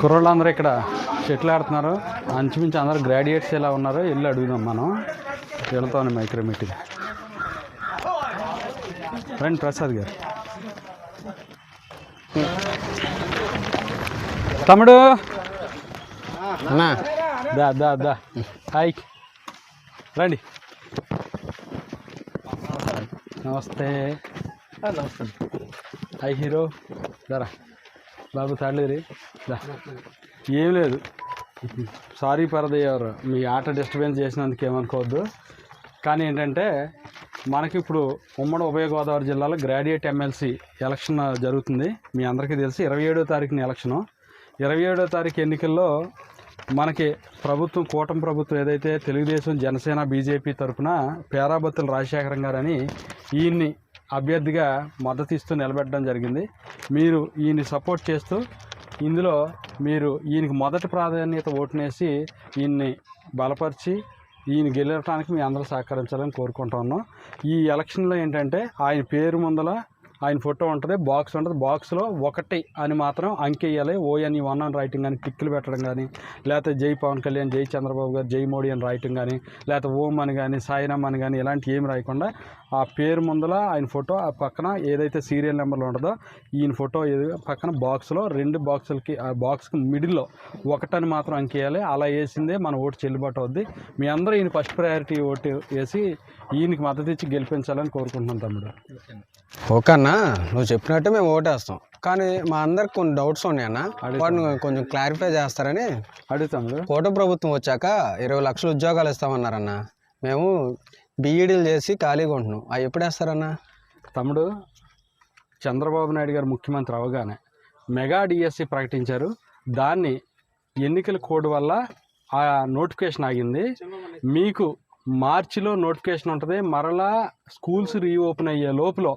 కుర్రోళ్ళు అందరూ ఇక్కడ షెటిల్ ఆడుతున్నారు. అంచుమించు అందరూ గ్రాడ్యుయేట్స్ ఎలా ఉన్నారో వెళ్ళి అడుగుదాం మనం. వెళ్తాం మైక్రోమీటింగ్ రండి ప్రసాద్ గారు. తమ్ముడు. దా దా దా. హాయ్. రండి. నమస్తే. నమస్తే. Hi hero. దరా బాబు తాళ్ళేరి ఏం లేదు. సారీ పరదయ్యారు మీ ఆట డిస్టర్బెన్స్ చేసినందుకు ఏమనుకోవద్దు. కానీ ఏంటంటే మనకి ఇప్పుడు ఉమ్మడి ఉభయ గోదావరి జిల్లాలో గ్రాడ్యుయేట్ ఎమ్మెల్సీ ఎలక్షన్ జరుగుతుంది. మీ అందరికీ తెలిసి ఇరవై ఏడో తారీఖున ఎలక్షను. ఇరవై ఏడో తారీఖు ఎన్నికల్లో మనకి ప్రభుత్వం కూటమి ప్రభుత్వం ఏదైతే తెలుగుదేశం జనసేన బీజేపీ తరఫున పేరాబత్తుల రాజశేఖరం గారని ఈయన్ని అభ్యర్థిగా మద్దతు ఇస్తూ నిలబెట్టడం జరిగింది. మీరు ఈయన్ని సపోర్ట్ చేస్తూ ఇందులో మీరు ఈయనకి మొదటి ప్రాధాన్యత ఓటునేసి ఈయన్ని బలపరిచి ఈయన గెలవటానికి మీ అందరూ సహకరించాలని కోరుకుంటున్నాం ఈ ఎలక్షన్లో ఏంటంటే ఆయన పేరు ముందల ఆయన ఫోటో ఉంటుంది బాక్స్ ఉంటుంది. బాక్స్లో ఒకటి అని మాత్రం అంకెయ్యాలి. ఓఎన్ వన్ అని రైటింగ్ కానీ టిక్కులు పెట్టడం కానీ లేకపోతే జై పవన్ కళ్యాణ్ జై చంద్రబాబు గారు జై మోడీ అని రాయటం కానీ లేకపోతే ఓం అని కానీ సాయినామ్ అని కానీ ఇలాంటివి ఏమి రాయకుండా ఆ పేరు ముందల ఆయన ఫోటో ఆ పక్కన ఏదైతే సీరియల్ నెంబర్లో ఉంటుందో ఈయన ఫోటో ఏది పక్కన బాక్స్లో రెండు బాక్సులకి ఆ బాక్స్కి మిడిల్లో ఒకటని మాత్రం అంకేయాలి అలా వేసిందే మన ఓటు చెల్లుబాటు అవుద్ది. మీ అందరూ ఈయన ఫస్ట్ ప్రయారిటీ ఓటు వేసి ఈయనకి మద్దతు ఇచ్చి గెలిపించాలని కోరుకుంటున్నాం తమ్ముడు. ఓకే అన్నా నువ్వు చెప్పినట్టు మేము ఓటేస్తాం. కానీ మా అందరికి కొన్ని డౌట్స్ ఉన్నాయన్న వాటిని కొంచెం క్లారిఫై చేస్తారని అడుగు తమ్ముడు. కోట ప్రభుత్వం వచ్చాక ఇరవై లక్షల ఉద్యోగాలు ఇస్తామన్నారన్న మేము బీఈడీలు చేసి ఖాళీగా ఉంటున్నాం. అవి ఎప్పుడు వేస్తారన్న తమ్ముడు చంద్రబాబు నాయుడు గారు ముఖ్యమంత్రి అవగానే మెగా డిఎస్సి ప్రకటించారు. దాన్ని ఎన్నికల కోడ్ వల్ల ఆ నోటిఫికేషన్ ఆగింది. మీకు మార్చిలో నోటిఫికేషన్ ఉంటుంది. మరలా స్కూల్స్ రీఓపెన్ అయ్యే లోపల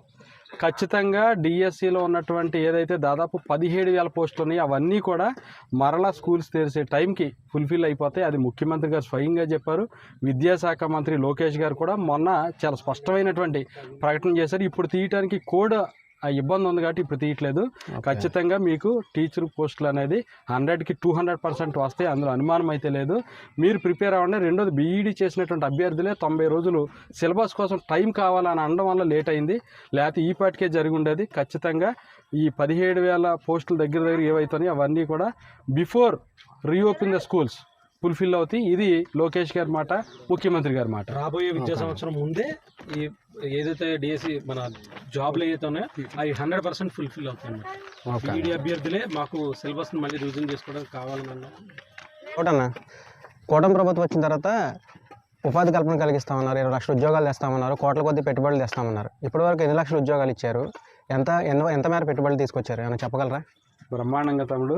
ఖచ్చితంగా డిఎస్సిలో ఉన్నటువంటి ఏదైతే దాదాపు పదిహేడు వేల పోస్టులు ఉన్నాయో అవన్నీ కూడా మరలా స్కూల్స్ తెరిసే టైంకి ఫుల్ఫిల్ అయిపోతాయి అది ముఖ్యమంత్రి గారు స్వయంగా చెప్పారు. విద్యాశాఖ మంత్రి లోకేష్ గారు కూడా మొన్న చాలా స్పష్టమైనటువంటి ప్రకటన చేశారు. ఇప్పుడు తీయటానికి కోడ్ ఆ ఇబ్బంది ఉంది కాబట్టి ఇప్పుడు తీయట్లేదు. ఖచ్చితంగా మీకు టీచర్ పోస్టులు అనేది హండ్రెడ్కి టూ హండ్రెడ్ పర్సెంట్ వస్తాయి. అందులో అనుమానం అయితే లేదు. మీరు ప్రిపేర్ అవ్వండి. రెండోది బీఈడీ చేసినటువంటి అభ్యర్థులే తొంభై రోజులు సిలబస్ కోసం టైం కావాలని అనడం వల్ల లేట్ అయింది. లేకపోతే ఈ పాటికే జరిగి ఉండేది. ఖచ్చితంగా ఈ పదిహేడు వేల పోస్టుల దగ్గర దగ్గర ఏవైతున్నాయో అవన్నీ కూడా before reopen the schools. Fulfil అవుతాయి. ఇది లోకేష్ గారి మాట ముఖ్యమంత్రి గారి మాట. రాబోయే విద్యా సంవత్సరం ముందే ఈ ఏదైతే డిఎస్సి మన జాబ్లు ఏదైతే ఉన్నాయో అవి హండ్రెడ్ పర్సెంట్ ఫుల్ఫిల్ అవుతాయి అభ్యర్థులే మాకు సిలబస్ మళ్ళీ రివిజన్ చేసుకోవడానికి కావాలన్నా ఒకటన్నా కూటమి ప్రభుత్వం వచ్చిన తర్వాత ఉపాధి కల్పన కలిగిస్తామన్నారు ఇరవై లక్షల ఉద్యోగాలు తెస్తామన్నారు కోట్ల కొద్ది పెట్టుబడులు తెస్తామన్నారు. ఇప్పటివరకు ఎన్ని లక్షల ఉద్యోగాలు ఇచ్చారు? ఎంత ఎన్న ఎంత మేర పెట్టుబడులు తీసుకొచ్చారు? ఏమైనా చెప్పగలరా? బ్రహ్మాండంగా తమ్ముడు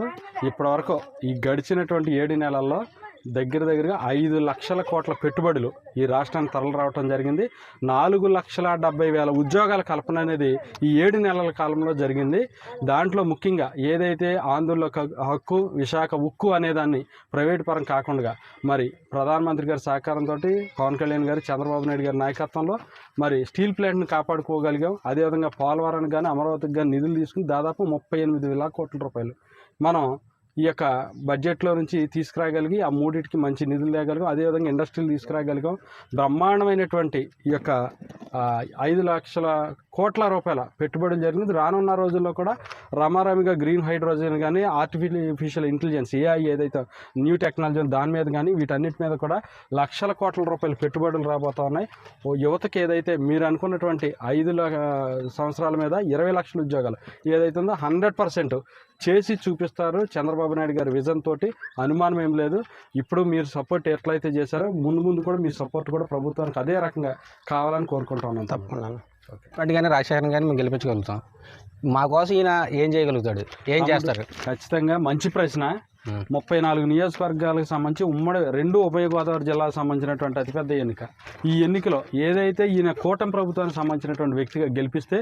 ఇప్పటివరకు ఈ గడిచినటువంటి ఏడు నెలల్లో దగ్గర దగ్గరగా ఐదు లక్షల కోట్ల పెట్టుబడులు ఈ రాష్ట్రానికి తరలి రావడం జరిగింది. నాలుగు లక్షల డెబ్బై వేల ఉద్యోగాల కల్పన అనేది ఈ ఏడు నెలల కాలంలో జరిగింది. దాంట్లో ముఖ్యంగా ఏదైతే ఆందోళన హక్కు విశాఖ ఉక్కు అనేదాన్ని ప్రైవేట్ పరం కాకుండా మరి ప్రధానమంత్రి గారి సహకారంతో పవన్ కళ్యాణ్ గారు చంద్రబాబు నాయుడు గారి నాయకత్వంలో మరి స్టీల్ ప్లాంట్ని కాపాడుకోగలిగాం. అదేవిధంగా పోలవరానికి కానీ అమరావతికి కానీ నిధులు తీసుకుని దాదాపు ముప్పై ఎనిమిది వేల కోట్ల రూపాయలు. మనం ఈ యొక్క బడ్జెట్లో నుంచి తీసుకురాగలిగి ఆ మూడింటికి మంచి నిధులు తేగలిగాం. అదేవిధంగా ఇండస్ట్రీలు తీసుకురాగలిగాం. బ్రహ్మాండమైనటువంటి ఈ యొక్క ఐదు లక్షల కోట్ల రూపాయల పెట్టుబడులు జరిగింది. రానున్న రోజుల్లో కూడా రమారమిగా గ్రీన్ హైడ్రోజన్ కానీ ఆర్టిఫిషియల్ ఇంటెలిజెన్స్ ఏఐ ఏదైతే న్యూ టెక్నాలజీ దాని మీద కానీ వీటన్నిటి మీద కూడా లక్షల కోట్ల రూపాయల పెట్టుబడులు రాబోతా ఉన్నాయి ఓ యువతకి ఏదైతే మీరు అనుకున్నటువంటి ఐదు సంవత్సరాల మీద ఇరవై లక్షల ఉద్యోగాలు ఏదైతే ఉందో హండ్రెడ్ పర్సెంట్ చేసి చూపిస్తారు చంద్రబాబు నాయుడు గారి విజన్ తోటి. అనుమానం ఏం లేదు. ఇప్పుడు మీరు సపోర్ట్ ఎట్లయితే చేశారో ముందు ముందు కూడా మీ సపోర్ట్ కూడా ప్రభుత్వానికి అదే రకంగా కావాలని కోరుకుంటున్నాను తప్పకుండా. వాటిగానే రాజశేఖరన్ గారిని మేము గెలిపించగలుగుతాం. మా కోసం ఈయన ఏం చేయగలుగుతాడు? ఏం చేస్తారు? ఖచ్చితంగా మంచి ప్రశ్న. ముప్పై నాలుగు నియోజకవర్గాలకు సంబంధించి ఉమ్మడి రెండు ఉభయ గోదావరి జిల్లాకు సంబంధించినటువంటి అతిపెద్ద ఎన్నిక. ఈ ఎన్నికలో ఏదైతే ఈయన కూటమి ప్రభుత్వానికి సంబంధించినటువంటి వ్యక్తిగా గెలిపిస్తే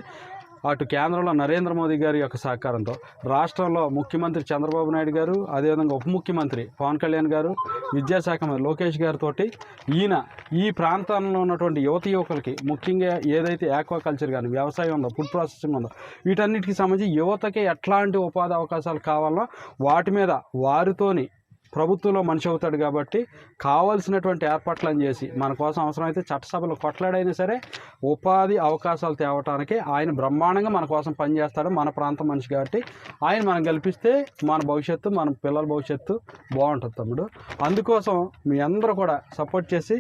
అటు కేంద్రంలో నరేంద్ర మోదీ గారి యొక్క సహకారంతో రాష్ట్రంలో ముఖ్యమంత్రి చంద్రబాబు నాయుడు గారు అదేవిధంగా ఉప ముఖ్యమంత్రి పవన్ కళ్యాణ్ గారు విద్యాశాఖ మంత్రి లోకేష్ గారితో ఈయన ఈ ప్రాంతంలో ఉన్నటువంటి యువత యువకులకి ముఖ్యంగా ఏదైతే ఆక్వాకల్చర్ కానీ వ్యవసాయం ఉందో ఫుడ్ ప్రాసెసింగ్ ఉందో వీటన్నిటికి సంబంధించి యువతకి ఎట్లాంటి ఉపాధి అవకాశాలు కావాలో వాటి మీద వా వారితోని ప్రభుత్వంలో మనిషి అవుతాడు కాబట్టి కావాల్సినటువంటి ఏర్పాట్లను చేసి మన కోసం అవసరమైతే చట్టసభలో కొట్లాడైనా సరే ఉపాధి అవకాశాలు తేవటానికి ఆయన బ్రహ్మాండంగా మన కోసం పనిచేస్తాడు మన ప్రాంతం మనిషి కాబట్టి ఆయన మనం గెలిపిస్తే మన భవిష్యత్తు మన పిల్లల భవిష్యత్తు బాగుంటుంది తమ్ముడు. అందుకోసం మీ అందరూ కూడా సపోర్ట్ చేసి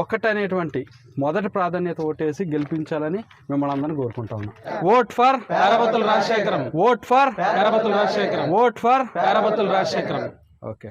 ఒకటనేటువంటి మొదటి ప్రాధాన్యత ఓటేసి గెలిపించాలని మిమ్మల్ని అందరినీ కోరుకుంటా ఉన్నాం. Vote for Perabathula Rajasekharam. Vote for Perabathula Rajasekharam. Vote for Perabathula Rajasekharam. Okay